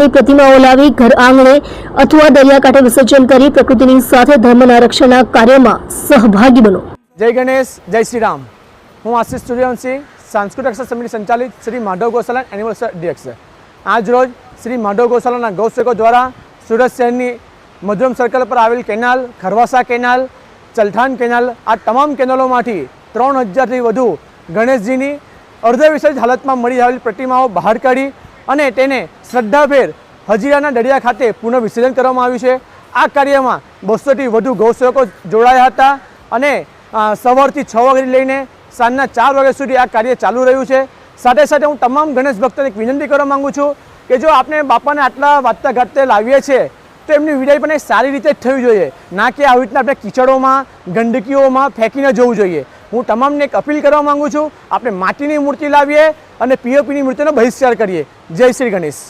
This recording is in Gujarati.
ની પ્રતિમાઓ લાવી ઘર આંગણે અથવા દરિયાકાંઠે વિસર્જન કરી પ્રકૃતિની સાથે ધર્મના રક્ષણના કાર્યમાં સહભાગી બનો. જય ગણેશ, જય શ્રી રામ. હું આશિષ સૂર્યવંશી, સાંસ્કૃતિક સમિતિ સંચાલિત શ્રી માધવ ગૌશાલા એનિમલ અધ્યક્ષ આજ રોજ શ્રી માધવ ગૌશાલાના ગૌસેવકો દ્વારા સુરત શહેરની મધુરમ સર્કલ પર આવેલ canal Kharvasa canal Chalthan canal, આ તમામ કેનાલોમાંથી ત્રણ હજારથી વધુ ગણેશજીની અર્ધ વિસર્જિત હાલતમાં મળી આવેલી પ્રતિમાઓ બહાર કાઢી અને તેને શ્રદ્ધાભેર હજીરાના દરિયા ખાતે પુનઃ વિસર્જન કરવામાં આવ્યું છે. આ કાર્યમાં બસોથી વધુ ગૌસેવકો જોડાયા હતા અને સવારથી છ વાગે લઈને સાંજના ચાર વાગ્યા સુધી આ કાર્ય ચાલુ રહ્યું છે. સાથે સાથે હું તમામ ગણેશ ભક્તોને એક વિનંતી કરવા માગું છું કે જો આપણે બાપાને આટલા વાતતા ઘાટતે લાવીએ છીએ તો એમની વિદાય પણ સારી રીતે જ થવી જોઈએ. ના કે આવી રીતના આપણે કિચડોમાં, ગંદકીઓમાં ફેંકીને જવું જોઈએ. હું તમામને એક અપીલ કરવા માગું છું, આપણે માટીની મૂર્તિ લાવીએ અને પીઓપીની મૂર્તિનો બહિષ્કાર કરીએ. જય શ્રી ગણેશ.